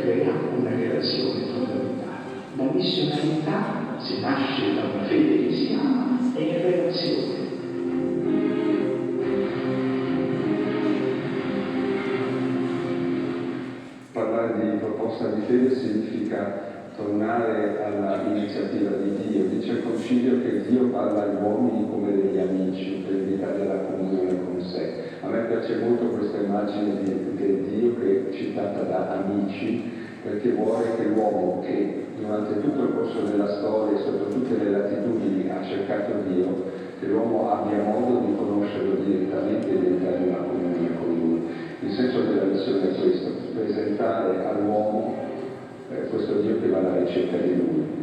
crea una relazione fondamentale. La missionarietà, se nasce da una fede che si ama, è relazione. Parlare di proposta di fede significa tornare all'iniziativa di Dio. Dice il Concilio che Dio parla agli uomini come degli amici per invitarli alla comunione con sé. A me piace molto questa immagine di, di Dio che è citata da amici, perché vuole che l'uomo che durante tutto il corso della storia, sotto tutte le latitudini, ha cercato Dio, che l'uomo abbia modo di conoscerlo direttamente e di entrare nella comunione con lui. Il senso della missione è questo, presentare all'uomo eh, questo Dio che va alla ricerca di lui.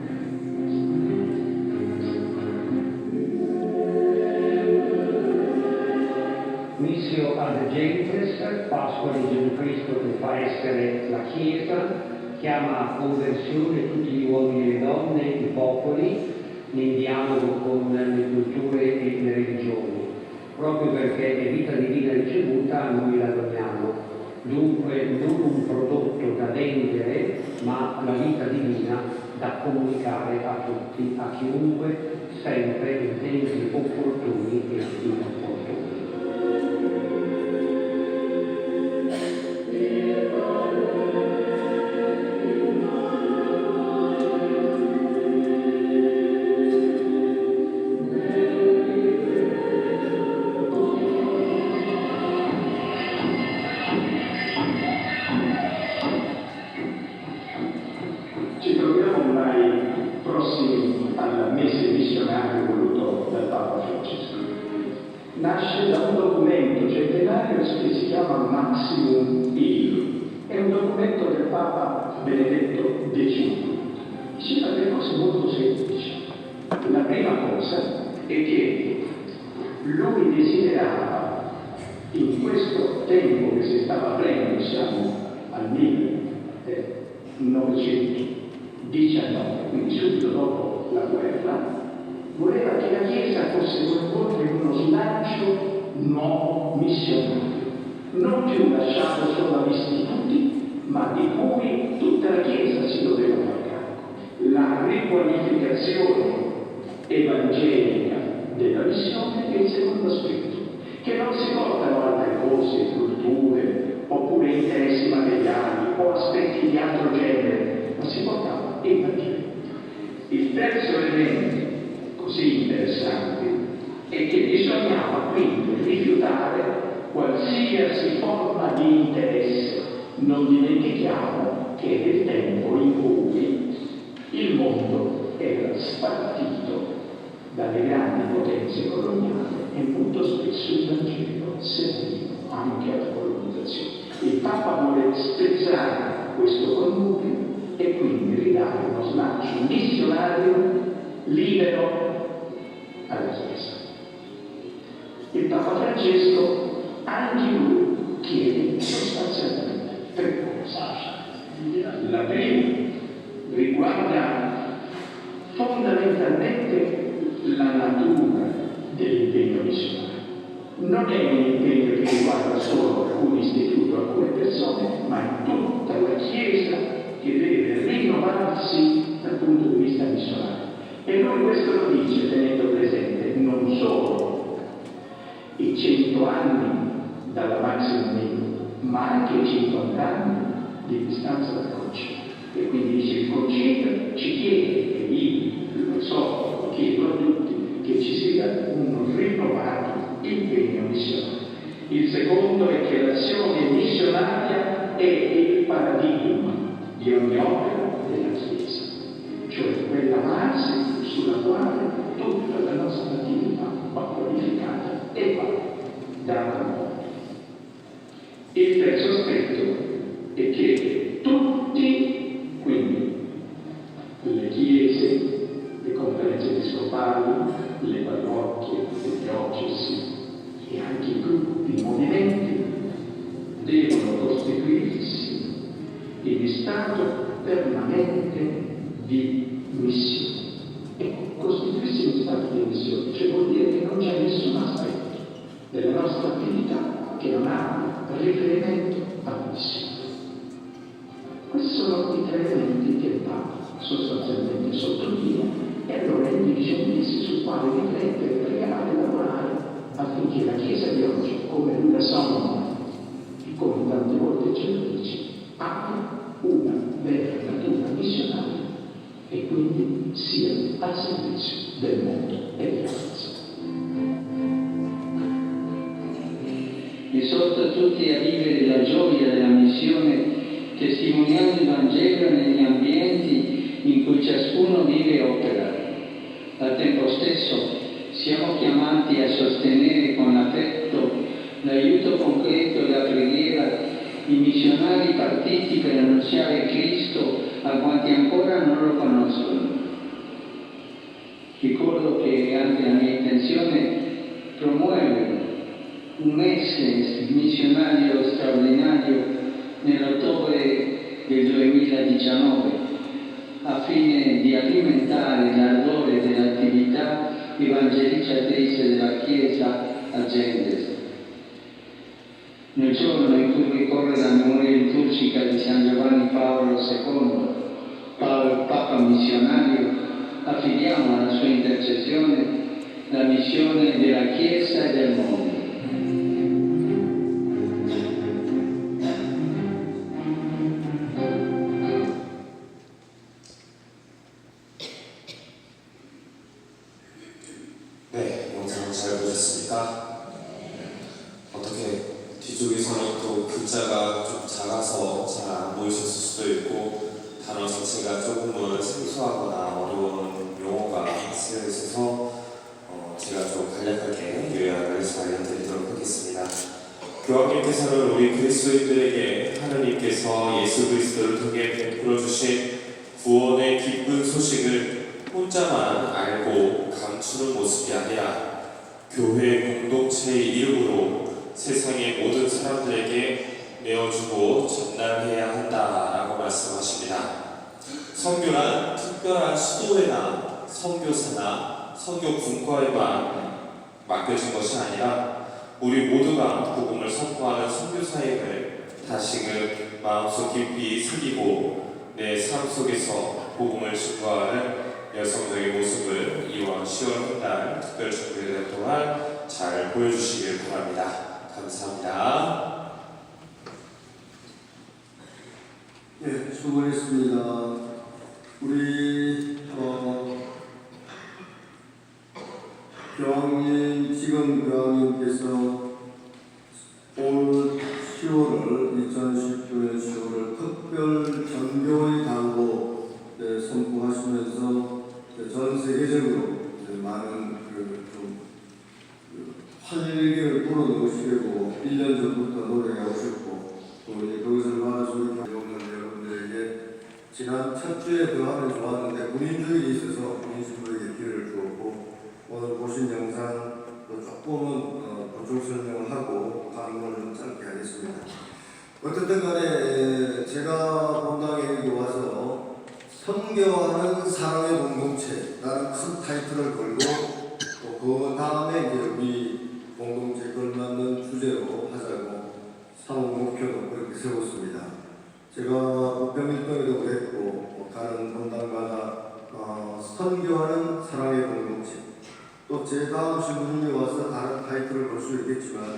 Missio ad Gentes, Pasqua di Gesù Cristo che fa essere la Chiesa, chiama a conversione tutti gli uomini e le donne, i popoli, in dialogo con le culture e le religioni, proprio perché è vita divina ricevuta, noi la doniamo. Dunque non un prodotto da vendere, ma la vita divina da comunicare a tutti, a chiunque, sempre in tempi opportuni e inopportuni. 1919, quindi subito dopo la guerra, voleva che la Chiesa fosse coinvolta in uno slancio nuovo missionario, non più lasciato solo agli istituti, ma di cui tutta la Chiesa si doveva fare. La riqualificazione evangelica della missione è il secondo aspetto, che non si portano altre cose, culture, oppure interessi materiali o aspetti di altro genere, ma si portava il Vangelo. Il terzo elemento, così interessante, è che bisognava quindi rifiutare qualsiasi forma di interesse. Non dimentichiamo che è il tempo in cui il mondo era spartito dalle grandi potenze coloniali e molto spesso il Vangelo serviva anche alla colonizzazione. Il Papa vuole spezzare questo connubio e quindi ridare uno slancio missionario libero alla Chiesa. Il Papa Francesco, anche lui, chiede sostanzialmente tre cose. La prima riguarda fondamentalmente la natura dell'impegno missionario. Non è un impegno che riguarda solo alcuni istituti o alcune persone, ma tutta la Chiesa che deve rinnovarsi dal punto di vista missionario. E lui questo lo dice tenendo presente non solo i cento anni dalla Maxima ma anche i 50 anni di distanza dal concilio. E quindi dice il concilio ci chiede, e io lo so, lo chiedo a tutti, che ci sia un rinnovato impegno missionario. Il secondo è che l'azione missionaria è il paradigma di ogni opera della Chiesa, cioè quella base sulla quale tutta la nostra attività va qualificata e va data modo. Il terzo aspetto è che tutti, quindi le chiese, le conferenze episcopali, le parrocchie, le diocesi e anche i gruppi, i movimenti devono costituirsi in stato permanente di missione e costituirsi della nostra attività che non ha riferimento al missione. Questi sono i tre elementi che il Papa sostanzialmente sottolinea e allora indice gli essi sul quale riflettere, pregare e lavorare affinché la Chiesa di oggi, come lui la sogna e come tante volte ce lo dice, abbia una vera natura missionaria e quindi sia al servizio del mondo e della razza. Esorta tutti a vivere la gioia della missione, testimoniando il Vangelo negli ambienti in cui ciascuno vive e opera. Al tempo stesso siamo chiamati a sostenere con affetto l'aiuto concreto della preghiera i missionari partiti per annunziare Cristo a quanti ancora non lo conoscono. Ricordo che anche la mia intenzione promuovere un mese missionario straordinario nell'ottobre del 2019 a fine di alimentare l'ardore dell'attività evangelizzatrice della Chiesa a Gendes. Nel giorno in cui ricorre la memoria liturgica di San Giovanni Paolo II, Paolo, Papa missionario, affidiamo alla sua intercessione la missione della Chiesa e del mondo. 단어 자체가 조금은 생소하거나 어려운 용어가 쓰여 있어서 어, 제가 좀 간략하게 요약을 잘 해드리도록 하겠습니다. 교황님께서는 우리 그리스도인들에게 하나님께서 예수 그리스도를 통해 베풀어 주신 구원의 기쁜 소식을 혼자만 알고 감추는 모습이 아니라 교회 공동체의 이름으로 세상의 모든 사람들에게 내어주고 전달해야 한다라고 말씀하십니다. 선교란 특별한 수도회나 선교사나 선교 분과에만 맡겨진 것이 아니라 우리 모두가 복음을 선포하는 선교사임을 다시금 마음속 깊이 새기고 내 삶 속에서 복음을 증거하는 여성들의 모습을 이번 10월 한달 특별 준비를 동안 잘 보여주시길 바랍니다. 감사합니다. 예, 수고했습니다. 우리 어, 교황님 지금 교황님께서 올 10월을 2019년 10월을 특별 전교의 당고 네, 선포하시면서 네, 전 세계적으로 이제 많은 그 좀 그 활기를 불어넣으시려고 1년 전부터 오셨고 지난 첫 주에 그 하면 좋았는데 군인주의에 있어서 군인신부에게 기회를 주었고 오늘 보신 영상 또 조금은 어, 보충 설명을 하고 반응을 좀 짧게 하겠습니다. 어쨌든 간에 제가 본당에 와서 선교하는 사랑의 공동체라는 큰 타이틀을 걸고 또 그 다음에 이제 우리 공동체 걸맞는 주제로 하자고 상호 목표도 그렇게 세웠습니다. 제가 부평일동에도 그랬고 뭐 다른 본당마다 어, 선교하는 사랑의 공동체 또 제 다음 신부님이 와서 다른 타이틀을 볼 수 있겠지만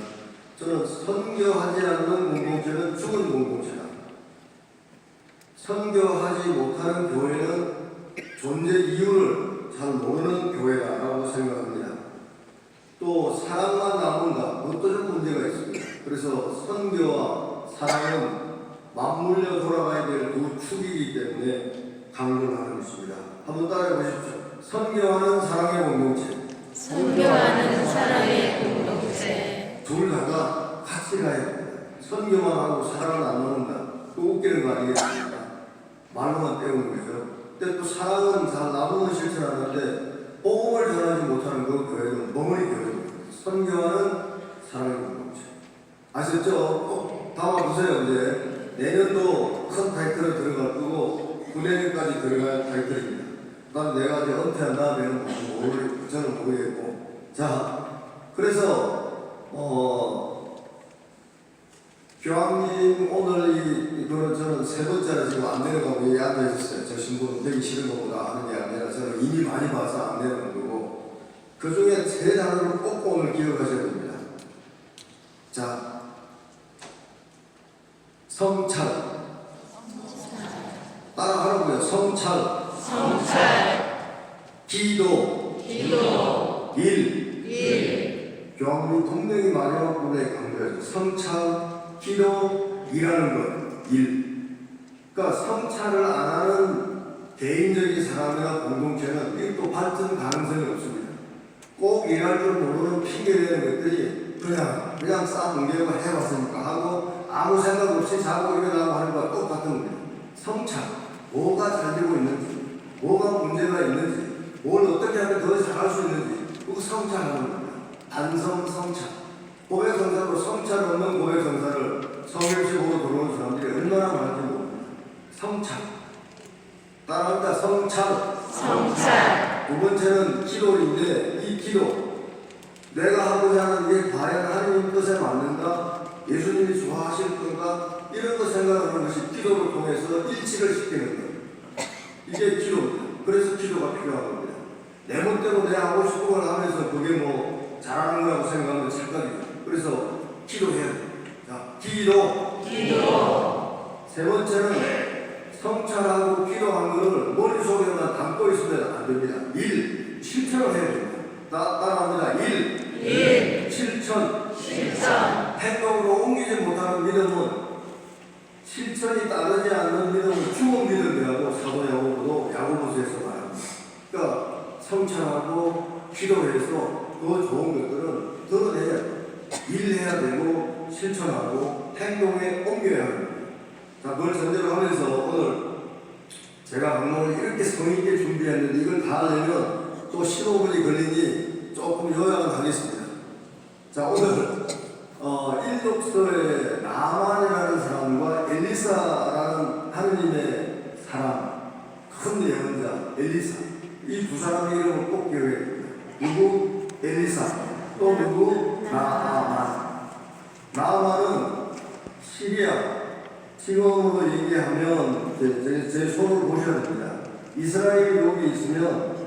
저는 선교하지 않는 공동체는 죽은 공동체다. 선교하지 못하는 교회는 존재 이유를 잘 모르는 교회다라고 생각합니다. 또 사랑만 남는다. 그것도 좀 문제가 있습니다. 그래서 선교와 사랑은 맞물려 돌아가야 될두 축이기 때문에 강조하는 것입니다. 한번 따라해 보십시오. 선교하는 사랑의 공동체. 선교하는 사랑의 공동체 둘 다가 같이 가야 됩니다. 선교만 하고 사랑을 안 나눈다. 그 웃기는 거 아니겠습니까? 말로만 때우는 거죠. 근데 또 사랑은 잘 나누는 실천하는데 복음을 전하지 못하는 그 교회는 멍하니 교회입니다. 선교하는 사랑의 공동체. 아셨죠? 꼭 담아보세요. 이제 내년도 큰 타이틀을 들어갈 거고 9내년까지 들어갈 타이틀입니다. 난 내가 이제 은퇴한 다음에는 무슨 모르, 저는 모르겠고. 자, 그래서 어, 교황님 오늘 이, 이거는 저는 세 번째로 지금 안 내려가고 여기 앉아 있었어요. 저 신분 되기 싫은 것보다 하는 게 아니라 저는 이미 많이 봐서 안 내려가는 거고 그 중에 세 단어를 꼭 오늘 기억하셔야 됩니다. 자, 성찰. 따라하라고요. 성찰. 기도. 일. 교황님 동명이 마지막 부분에 강조해서 성찰, 기도, 일하는 것. 일. 그러니까 성찰을 안 하는 개인적인 사람이나 공동체는 일도 발전 가능성이 없습니다. 꼭 일할 줄 모르는 핑계대는 것들이 그냥 그냥 싹 뭉개고 해봤으니까 하고 아무 생각 없이 자고 일어나고 하는 거와 똑같은 겁니다. 성찰, 뭐가 잘 되고 있는지, 뭐가 문제가 있는지, 뭘 어떻게 하면 더 잘할 수 있는지 그거 성찰하는 겁니다. 반성 성찰. 고백 성사로 성찰 없는 고백 성사를 성경시 보고 들어오는 사람들이 얼마나 많은지 모릅니다. 성찰. 따라합니다. 성찰. 두 번째는 기도인데 이 기도 내가 하고자 하는 게 과연 하나님 뜻에 맞는가 예수님이 좋아하실 건가 이런 거 생각하는 것이 기도를 통해서 일치를 시키는 거예요. 이게 기도입니다 그래서 기도가 필요한 겁니다. 내 멋대로 내 하고 싶은 걸 하면서 그게 뭐 잘하는 거라고 생각하면 착각이에요. 그래서 기도해야 돼요. 자 기도. 세 번째는 성찰하고 기도한 것을 머릿속에만 담고 있으면 안 됩니다. 일, 실천을 해야 됩니다. 따, 따라합니다. 일, 실천. 행동으로 옮기지 못하는 믿음은 실천이 따르지 않는 믿음은 죽은 믿음이라고 사도 야고보도 야고보서에서 말합니다. 그러니까 성찰하고 기도해서 그 좋은 것들은 드러내야. 일해야 되고 실천하고 행동에 옮겨야 합니다. 자, 그걸 전제로 하면서 오늘 제가 방문을 이렇게 성의 있게 준비했는데 이걸 다 하려면 또 15분이 걸리니 조금 요약을 하겠습니다. 자, 오늘 어, 일독서의 나만이라는 사람과 엘리사라는 하느님의 사람, 큰 예언자 엘리사 이 두 사람의 이름을 꼭 기억해야 됩니다. 누구? 엘리사 또 누구? 나아만 나아만은 시리아 지금으로 얘기하면 제, 제, 제 손을 보셔야 됩니다. 이스라엘이 여기 있으면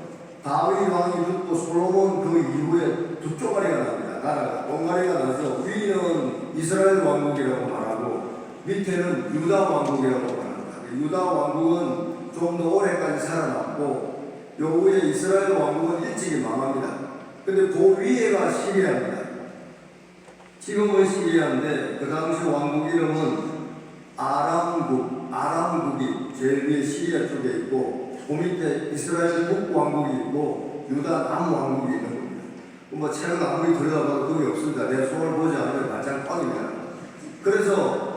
다윗 왕이 죽고 솔로몬 그 이후에 두 쪼가리가 납니다. 나라가 동가리가 나서 위는 이스라엘 왕국이라고 말하고 밑에는 유다 왕국이라고 말합니다. 유다 왕국은 좀 더 오래까지 살아남고 요 위에 이스라엘 왕국은 일찍이 망합니다. 근데 그 위에가 시리아입니다. 지금은 시리아인데 그 당시 왕국 이름은 아람국, 아람국이 제일 위에 시리아 쪽에 있고 그 밑에 이스라엘 북왕국이 있고 유다 남왕국이 있는 겁니다. 뭐 책을 아무리 들여다봐도 그게 없습니다. 내 손을 보지 않으면 가장 뻔입니다. 그래서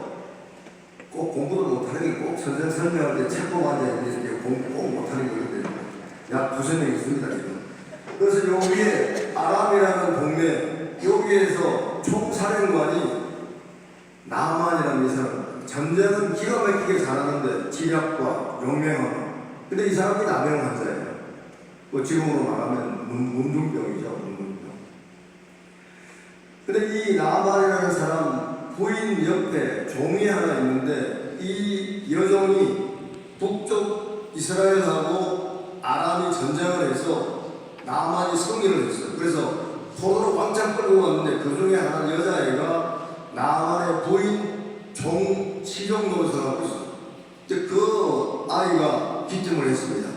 꼭 공부도 못하는 게 꼭 선생 설명할 때 책 보고 앉아있는 게 공부 꼭 못하는 거거든요. 약 두세 명 있습니다, 지금. 그래서 요 위에 아람이라는 동네, 여기에서 총사령관이 나만이라는 이 사람 전쟁은 기가 막히게 잘하는데 지략과 용맹함. 근데 이 사람이 나병 환자예요. 뭐 지금으로 말하면 문- 문둥병이죠 문둥병. 근데 이 나만이라는 사람 부인 옆에 종이 하나 있는데 이 여종이 북쪽 이스라엘하고 아람이 전쟁을 해서 나만이 승리를 했어요 그래서 손으로 왕창 끌고 왔는데 그 중에 하나 여자애가 나만의 부인 종 치종 노릇을 하고 있어요. 그 아이가 기증을 했습니다.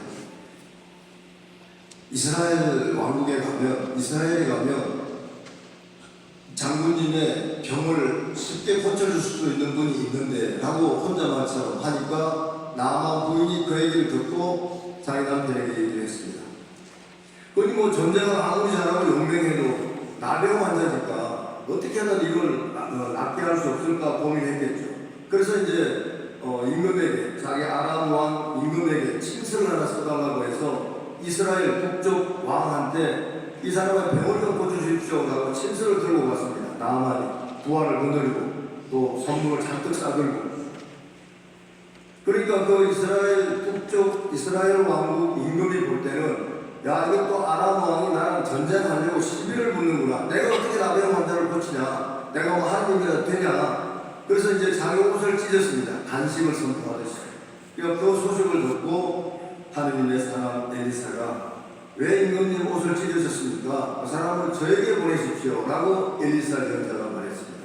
이스라엘 왕국에 가면 이스라엘에 가면 장군님의 병을 쉽게 고쳐줄 수도 있는 분이 있는데 라고 혼자 말처럼 하니까 나만 부인이 그 얘기를 듣고 자기 남편에게 얘기를 했습니다. 그니 뭐 전쟁을 아무리 잘하고 용맹해도 나병 환자니까 어떻게 하든 이걸 나- 어, 낫게 할 수 없을까 고민했겠죠. 그래서 이제 어, 임금에게 자기 아람 왕 임금에게 친서를 하나 써달라고 해서 이스라엘 북쪽 왕한테 이 사람의 병을 좀 고쳐주십시오 라고 친서를 들고 갔습니다. 나만이 부활을 거느리고 또 선물을 잔뜩 싸들고 그러니까 그 이스라엘 북쪽 이스라엘 왕국 임금이 볼 때는 야 이것도 아람 왕이 나랑 전쟁하려고 시비를 붙는구나 내가 어떻게 나병 환자를 고치냐? 내가 뭐 하나님이라 되냐? 그래서 이제 자기 옷을 찢었습니다. 간식을 선포하듯이. 그러니까 그 소식을 듣고 하느님의 사람 엘리사가 왜 임금님 옷을 찢으셨습니까? 그 사람을 저에게 보내십시오. 라고 엘리사 연자가 말했습니다.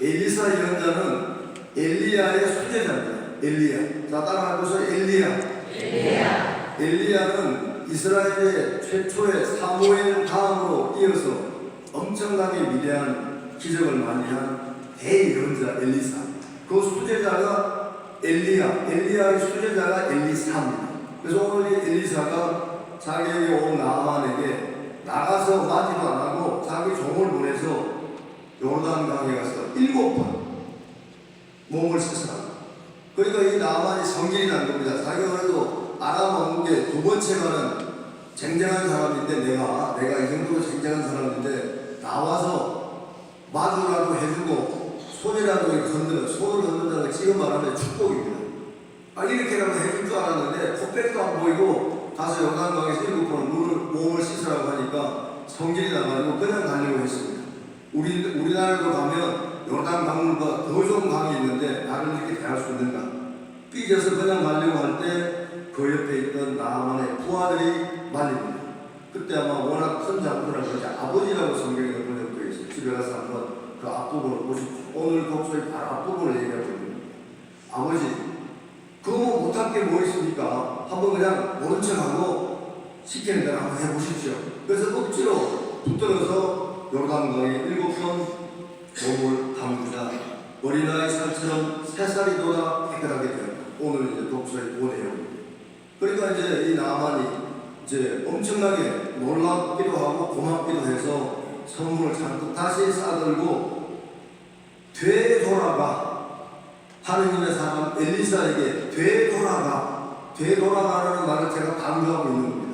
엘리사 연자는 엘리야의 수제자입니다. 엘리야. 자, 따라하고서 엘리야. 엘리야. 엘리야는 이스라엘의 최초의 사무엘 다음으로 이어서 엄청나게 위대한 기적을 많이 한 대예언자 엘리사. 그 수제자가 엘리야, 엘리야의 수제자가 엘리사입니다. 그래서 오늘 이 엘리사가 자기에게 온 나만에게 나가서 맞이도 안 하고 자기 종을 보내서 요르단강에 가서 일곱 번 몸을 씻어라. 그러니까 이 나만이 성질이라는 겁니다. 자기가 그래도 알아먹는 게 두 번째가는 쟁쟁한 사람인데 내가 내가 이 정도로 쟁쟁한 사람인데 나와서 마주라도 해주고 손이라도 건드려 손을 건든다는 거 지금 말하면 축복입니다. 아 이렇게라도 해줄 줄 알았는데 코빼기도 안 보이고 가서 영광강에서 일곱 번 물을 몸을 씻으라고 하니까 성질이 나가지고 그냥 가려고 했습니다. 우리 우리나라도 가면 요르단 강물과 더 좋은 강이 있는데 나를 이렇게 대할 수 있는가? 삐져서 그냥 가려고 할 때 그 옆에 있던 나만의 부하들이 말립니다. 그때 아마 워낙 큰 작품이라 그러지 아버지라고 성경에 번역되어 있어요. 집에 가서 한번 그 앞부분을 보십시오. 오늘 독서의 바로 앞부분을 얘기하고 있습니다. 아버지, 그거 뭐 못할 게 뭐 있습니까? 한번 그냥 모른 척하고 시키는 대로 한번 해보십시오. 그래서 억지로 붙들어서 요르단강에 일곱 번 몸을 담그자 어린아이 살처럼 세 살이 돌아 깨끗하게 되었다. 오늘 이제 독서의 보내요. 그러니까 이제 이 나만이 이제 엄청나게 놀랍기도 하고 고맙기도 해서 선물을 잔뜩 다시 싸들고 되돌아가 하느님의 사람 엘리사에게 되돌아가 되돌아가라는 말을 제가 강조하고 있는 겁니다.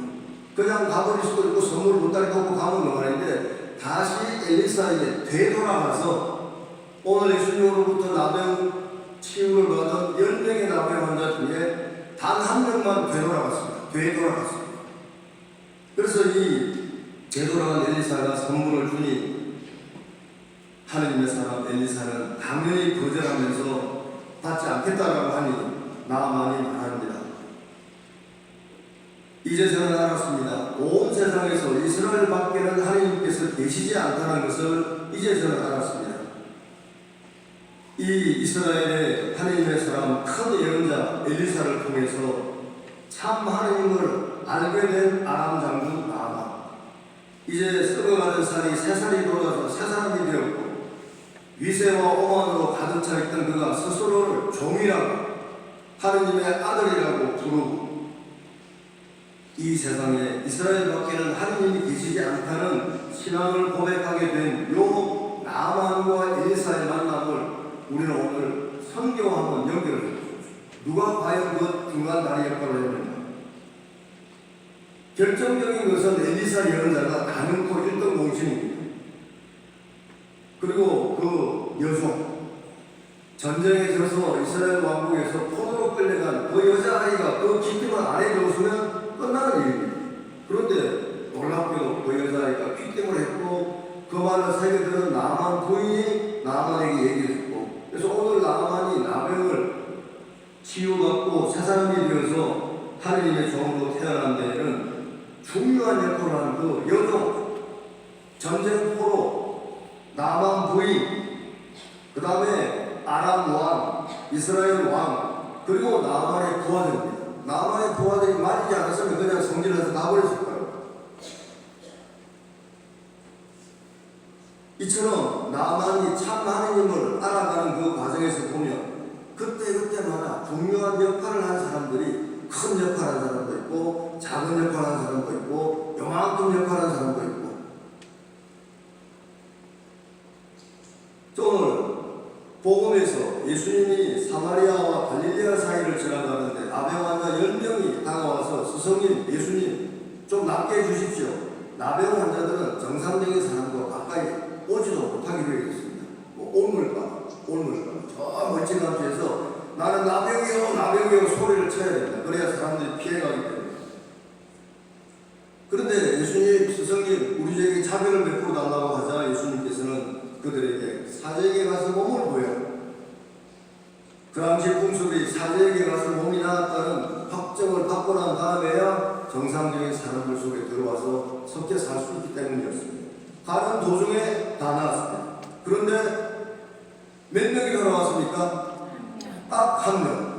그냥 가버릴 수도 있고 선물 보따리 갖고 가면 그 말인데 다시 엘리사에게 되돌아가서 오늘 예수님으로부터 나병 300만 되돌아갔습니다. 되돌아갔습니다. 그래서 이 되돌아간 엘리사가 선물을 주니 하느님의 사람 엘리사는 당연히 거절하면서 받지 않겠다라고 하니 나만이 말합니다. 이제 저는 알았습니다. 온 세상에서 이스라엘 밖에는 하느님께서 계시지 않다는 것을 이제 저는 알았습니다. 이 이스라엘의 하나님의 사람 큰 예언자 엘리사를 통해서 참 하나님을 알게 된 아람 장군 나만 이제 썩어가는 살이 세 살이 돌아서 세 사람이 되었고 위세와 오만으로 가득 차 있던 그가 스스로를 종이라고 하느님의 아들이라고 부르고 이 세상에 이스라엘 밖에는 하느님이 계시지 않다는 신앙을 고백하게 된 요 나만과 엘리사의 만남을 우리는 오늘 성경과 한번 연결을. 누가 과연 그 중간 다리 역할을 했는가? 결정적인 것은 엘리사 예언자가 가능코 1등 공신입니다. 그리고 그 여종 전쟁에 져서 이스라엘 왕국에서 포로로 끌려간 그 여자아이가 그 기쁨을 안에 넣었으면 끝나는 일입니다. 그런데 놀랍게도 그 여자아이가 귀뜸을 했고 그 말을 새겨들은 나만 부인이 나만에게 얘기했고 그래서 오늘 나만이 나병을 치유받고 새 사람이 되어서 하느님의 종으로 태어난 데에는 중요한 역할을 하는 그 여종 전쟁 포로 나만 부인 그 다음에 아람 왕 이스라엘 왕 그리고 나만의 부하들입니다. 나만의 부하들이 말리지 않았으면 그냥 성질해서 나버렸을 거예요 이처럼 나만이 참 하느님을 알아가는 그 과정에서 보면 그때 그때마다 중요한 역할을 한 사람들이 큰 역할을 한 사람도 있고 작은 역할을 한 사람도 있고 요만큼 역할을 한 사람도 있고. 저 오늘 복음에서 예수님이 사마리아와 갈릴레아 사이를 지나가는데 환자 10명이 다가와서 스승님 좀 낫게 해주십시오 나병 환자들은 정상적인 사람과 가까이 오지도 못하기로 했습니다 뭐 올물가 올물가 저 멋진 남주에서 나는 나병이요 나병이요 소리를 쳐야 된다 그래야 사람들이 피해가기 때문에 그런데 예수님 스승님 우리 에게 차별을 베풀어 달라고 하자 예수님께서는 모습이 사제에게 가서 몸이 나았다는 확정을 받고 난 다음에야 정상적인 사람들 속에 들어와서 섞여 살 수 있기 때문이었습니다. 가는 도중에 다 나았습니다. 그런데 몇 명이 돌아왔습니까? 딱한 명.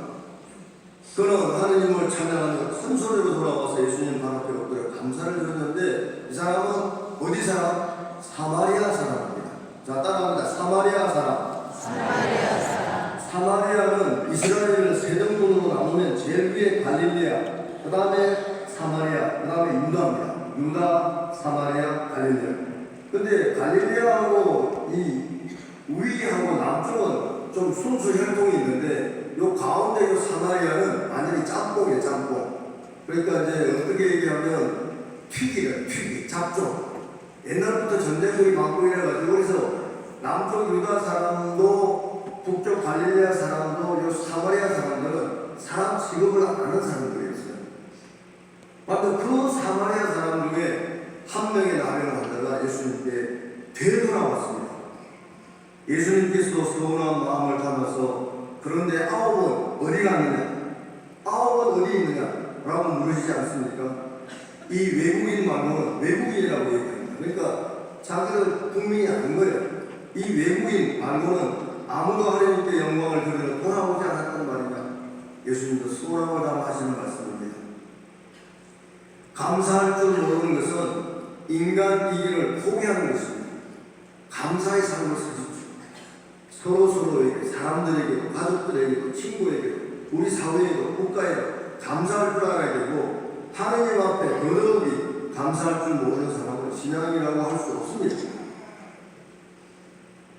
그는 하느님을 찬양하며 큰 소리로 돌아와서 예수님 발 앞에 엎드려 감사를 드렸는데 이 사람은 어디 사람? 사마리아 사람입니다. 자 따라합니다. 사마리아 사람. 사마리아 사람 사마리아는 이스라엘을 세 정도로 나누면 제일 위에 갈릴리아, 그 다음에 사마리아, 그 다음에 유다입니다. 유다, 사마리아, 갈릴리아. 근데 갈릴리아하고 이 위하고 남쪽은 좀 순수 혈통이 있는데 요 가운데 요 사마리아는 완전히 짬뽕이에요, 짬뽕. 그러니까 이제 어떻게 얘기하면 튀기를, 튀기, 잡종. 옛날부터 전쟁들이 많고 이래가지고 그래서 남쪽 유다 사람도 북쪽 갈릴리아 사람도 요 사마리아 사람들은 사람 취급을 안 하는 사람들이었어요. 맞다. 그 사마리아 사람 중에 한 명의 나병을 하다가 예수님께 되돌아왔습니다. 예수님께서도 서운한 마음을 담아서 그런데 아홉은 어디 갔느냐? 아홉은 어디 있느냐? 라고 물으시지 않습니까? 이 외국인 말고는 외국인이라고 얘기합니다. 그러니까 자기는 국민이 아닌 거예요. 이 외국인 말고는 아무도 하나님께 영광을 드리러 돌아오지 않았단 말이냐. 예수님도 소랑을 담아하시는 말씀입니다. 감사할 줄 모르는 것은 인간 이기를 포기하는 것입니다. 감사의 삶을 사십시오. 서로 서로에게, 사람들에게도, 가족들에게도, 친구에게도, 우리 사회에도, 국가에도 감사할 줄 알아야 되고 하느님 앞에 더더욱이 감사할 줄 모르는 사람은 신앙이라고 할 수 없습니다.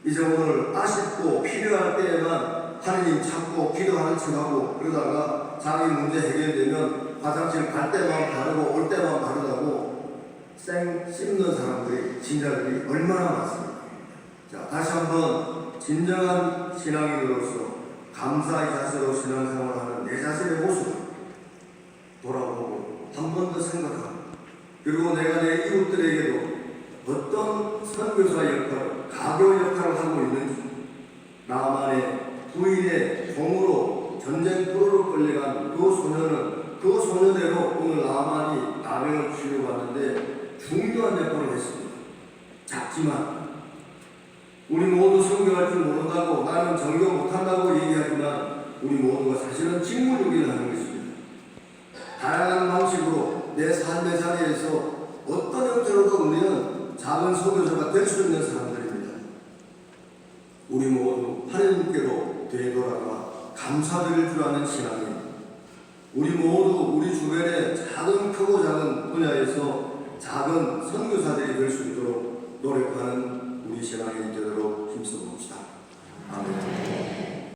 이제 오늘 아쉽고 필요할 때에만 하느님 찾고 기도하는 척하고 그러다가 자기 문제 해결되면 화장실 갈 때만 바르고 올 때만 바르다고 쌩 씹는 사람들이 진자들이 얼마나 많습니까? 자 다시 한번 진정한 신앙인으로서 감사의 자세로 신앙생활하는 내 자신의 모습 돌아보고 한 번 더 생각하고 그리고 내가 내 이웃들에게도 어떤 선교사 역할, 가교 역할을 하고 있는지 나만의 부인의 종으로 전쟁 포로로 끌려간 그 소녀는 그 소녀대로 오늘 나만이 나병을 치료받는데 중요한 역할을 했습니다. 작지만 우리 모두 성경할 줄 모른다고 나는 전교 못한다고 얘기하지만 우리 모두가 사실은 직무유기를 하는 것입니다. 다양한 방식으로 내 삶의 자리에서 어떤 형태로도 우리는 작은 소교사가 될 수 있는 사람들입니다. 우리 모두 하나님께로 되돌아가 감사드릴 줄 아는 신앙인 우리 모두 우리 주변의 작은 크고 작은 분야에서 작은 선교사들이 될 수 있도록 노력하는 우리 신앙인이 되도록 힘써 봅시다. 아멘.